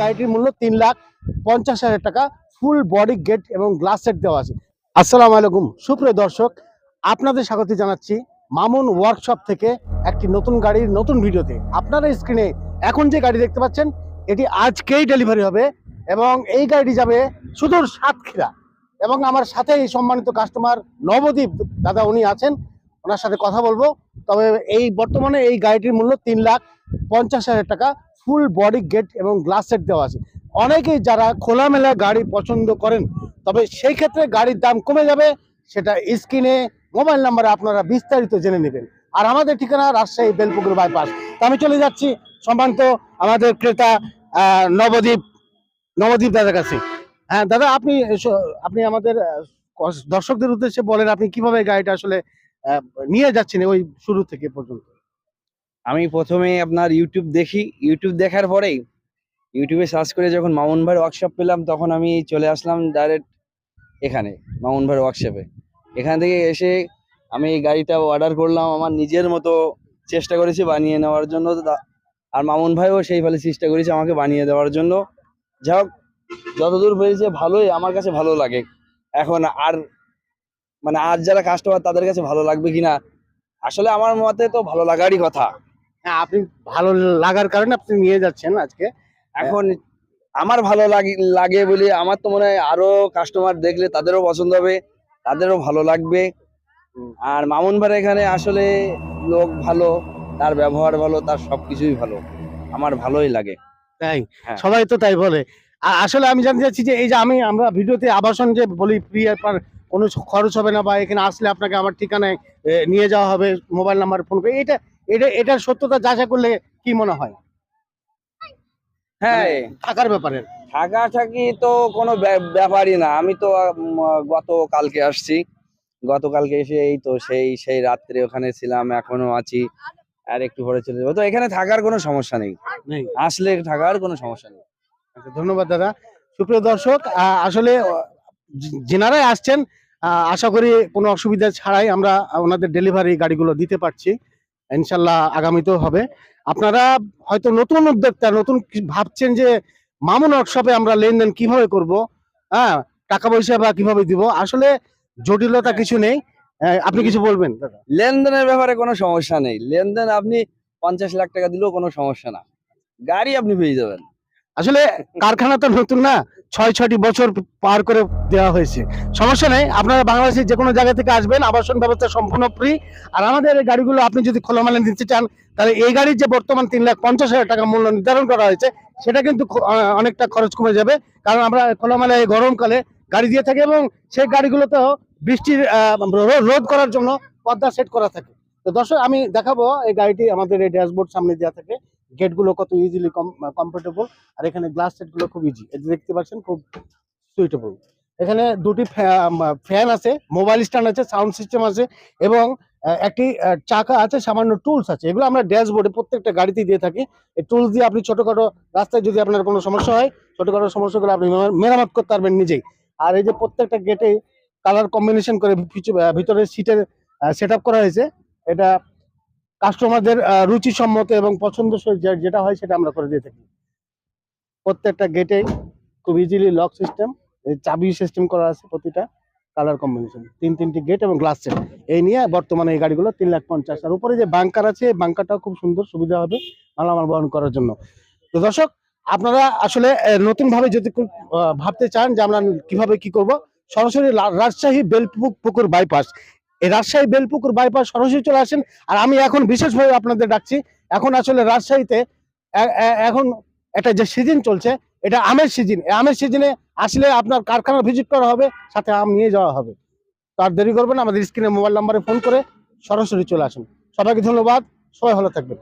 গাড়িটির মূল্য তিন লাখ পঞ্চাশ হাজার টাকা ফুল বডি গেট এবং গ্লাস সেট দেওয়া আছে। আসসালামু আলাইকুম। সুপ্রিয় দর্শক, আপনাদের স্বাগত জানাচ্ছি মামুন ওয়ার্কশপ থেকে একটি নতুন গাড়ির নতুন ভিডিওতে। আপনারা স্ক্রিনে এখন যে গাড়ি দেখতে পাচ্ছেন, এটি আজকেই ডেলিভারি হবে এবং এই গাড়িটি যাবে সুদূর সাতক্ষীরা এবং আমার সাথে এই সম্মানিত কাস্টমার নবদ্বীপ দাদা, উনি আছেন। ওনার সাথে কথা বলব। তবে এই বর্তমানে এই গাড়িটির মূল্য তিন লাখ পঞ্চাশ হাজার টাকা ফুল বডি গেট এবং গ্লাস সেট দেওয়া আছে। অনেকেই যারা খোলামেলা গাড়ি পছন্দ করেন, তবে সেই ক্ষেত্রে গাড়ির দাম কমে যাবে, সেটা স্ক্রিনে মোবাইল নাম্বারে আপনারা বিস্তারিত জেনে নেবেন। আর আমাদের ঠিকানা রাজশাহী বেলপুকুর বাইপাস। তো আমি চলে যাচ্ছি সম্ভ্রান্ত আমাদের ক্রেতা নবদ্বীপ নবদ্বীপ দাদার কাছে। হ্যাঁ দাদা, আপনি আপনি আমাদের দর্শকদের উদ্দেশ্যে বলেন, আপনি কীভাবে গাড়িটা আসলে নিয়ে যাচ্ছেন ওই শুরু থেকে পর্যন্ত? আমি প্রথমে আপনার ইউটিউব দেখি। ইউটিউব দেখার পরেই ইউটিউবে সার্চ করে যখন মামুন ভাইয়ের ওয়ার্কশপ পেলাম, তখন আমি চলে আসলাম ডাইরেক্ট এখানে, মামুন ভাইয়ের ওয়ার্কশপে এখান থেকে এসে আমি গাড়িটা অর্ডার করলাম, আমার নিজের মতো চেষ্টা করেছি বানিয়ে নেওয়ার জন্য। আর মামুন ভাইও সেই ফলে চেষ্টা করেছে আমাকে বানিয়ে দেওয়ার জন্য। যা হোক, যতদূর হয়েছে ভালোই, আমার কাছে ভালো লাগে। এখন আর মানে আর যারা কাস্টমার তাদের কাছে ভালো লাগবে কিনা? আসলে আমার মতে তো ভালো লাগারই কথা। আপনি ভালো লাগার কারণে আপনি নিয়ে যাচ্ছেন আজকে। এখন আমার ভালো লাগে লাগে বলে আমার তো মনে হয় আরও কাস্টমার দেখলে তাদেরও পছন্দ হবে তাদেরও ভালো লাগবে। আর মামুন ভাই এখানে আসলে লোক ভালো তার ব্যবহার ভালো তার সবকিছুই ভালো। আমার ভালোই লাগে। তাই? হ্যাঁ। সবাই তো তাই বলে। আসলে আমি জানতে চাচ্ছি যে এই যে আমি আমরা ভিডিওতে আবাসন যে বলি ফ্রি আপনার কোনো খরচ হবে না বা এখানে আসলে আপনাকে আমার ঠিকানায় নিয়ে যাওয়া হবে মোবাইল নাম্বার ফোন করে এটা এটা এটার সত্যতা যাচাই করলে কি মনে হয়? হ্যাঁ। থাকার ব্যাপারে। থাকা থাকি তো কোনো ব্যা- ব্যাপারই না। আমি তো গত কালকে আসছি। গতকালকে এসে এই তো সেই সেই রাত্রে ওখানে ছিলাম এখনও আছি। আর একটু পরে চলে যাব। তো এখানে থাকার কোনো সমস্যা নেই। আসলে থাকার কোনো সমস্যা নেই। আচ্ছা, ধন্যবাদ দাদা। সুপ্রিয় দর্শক আসলে যেনারাই আসছেন আশা করি কোনো অসুবিধা ছাড়াই আমরা ওনাদের ডেলিভারি গাড়িগুলো দিতে পারছি। ইনশাল্লাহ আগামীতেও হবে। আপনারা হয়তো নতুন উদ্যোক্তা নতুন ভাবছেন যে মামুন ওয়ার্কশপে আমরা লেনদেন কীভাবে করব হ্যাঁ টাকা পয়সা বা কীভাবে দিব আসলে জটিলতা কিছু নেই। আপনি কিছু বলবেন লেনদেনের ব্যাপারে কোনো সমস্যা নেই। লেনদেন আপনি পঞ্চাশ লাখ টাকা দিলেও কোনো সমস্যা না। গাড়ি আপনি পেয়ে যাবেন। আসলে কারখানা তো নতুন না, ছয়, ছয়টি বছর পার করে দেওয়া হয়েছে। সমস্যা নেই, আপনারা বাংলাদেশের যে কোনো জায়গা থেকে আসবেন, আবাসন ব্যবস্থা সম্পূর্ণ ফ্রি আর আমাদের এই গাড়িগুলো আপনি যদি খোলামেলা নিতে চান, তাহলে এই গাড়ির যে বর্তমান তিন লাখ পঞ্চাশ হাজার টাকা মূল্য নির্ধারণ করা হয়েছে, সেটা কিন্তু অনেকটা খরচ কমে যাবে। কারণ আমরা খোলামেলা এই গরমকালে গাড়ি দিয়ে থাকি এবং সেই গাড়িগুলোতেও বৃষ্টির রোধ করার জন্য পর্দা সেট করা থাকে। তো দর্শক, আমি দেখাবো এই গাড়িটি আমাদের এই ড্যাশবোর্ড সামনে দেওয়া থাকে। গেটগুলো কত ইজিলি কমফোর্টেবল আর এখানে গ্লাস সেটগুলো খুব ইজি দেখতে পাচ্ছেন, খুব সুইটেবল এখানে দুটি ফ্যান আছে মোবাইল স্ট্যান্ড আছে সাউন্ড সিস্টেম আছে, এবং একটি চাকা আছে, সামান্য টুলস আছে। এগুলো আমরা ড্যাশবোর্ডে প্রত্যেকটা গাড়িতে দিয়ে থাকি। এই টুলস দিয়ে আপনি ছোটখাটো রাস্তায় যদি আপনার কোনো সমস্যা হয়, ছোটখাটো সমস্যাগুলো আপনি মেরামত করতে পারবেন নিজেই। আর এই যে প্রত্যেকটা গেটে কালার কম্বিনেশন করে ভিতরে সিটের সেট করা হয়েছে, এটা কাস্টমারদের রুচি সম্মত এবং পছন্দসই যেটা হয় সেটা আমরা করে দিয়ে থাকি। প্রত্যেকটা গেটে খুব ইজিলি লক সিস্টেম চাবি সিস্টেম করা আছে প্রতিটা কালার কম্বিনেশন তিন, তিনটি গেট এবং গ্লাস সেট এই নিয়ে বর্তমানে এই গাড়িগুলো তিন লাখ পঞ্চাশ। আর উপরে যে বাংকার আছে, এই বাংকারটাও খুব সুন্দর সুবিধা হবে মালামাল বহন করার জন্য। তো দর্শক, আপনারা আসলে নতুন ভাবে যদি ভাবতে চান যে আমরা কীভাবে কি করব, সরাসরি রাজশাহী বেলপুক পুকুর বাইপাস রাজশাহী বেলপুকুর বাইপাস সরাসরি চলে আসেন। আর আমি এখন বিশেষভাবে আপনাদের ডাকছি, এখন আসলে রাজশাহীতে এখন এটা যে সিজন চলছে, এটা আমের সিজন আমের সিজনে আসলে আপনার কারখানা ভিজিট করা হবে, সাথে আম নিয়ে যাওয়া হবে। তো আর দেরি করবেন আমাদের স্ক্রিনে মোবাইল নাম্বারে ফোন করে সরাসরি চলে আসুন। সবাইকে ধন্যবাদ, সবাই ভালো থাকবেন।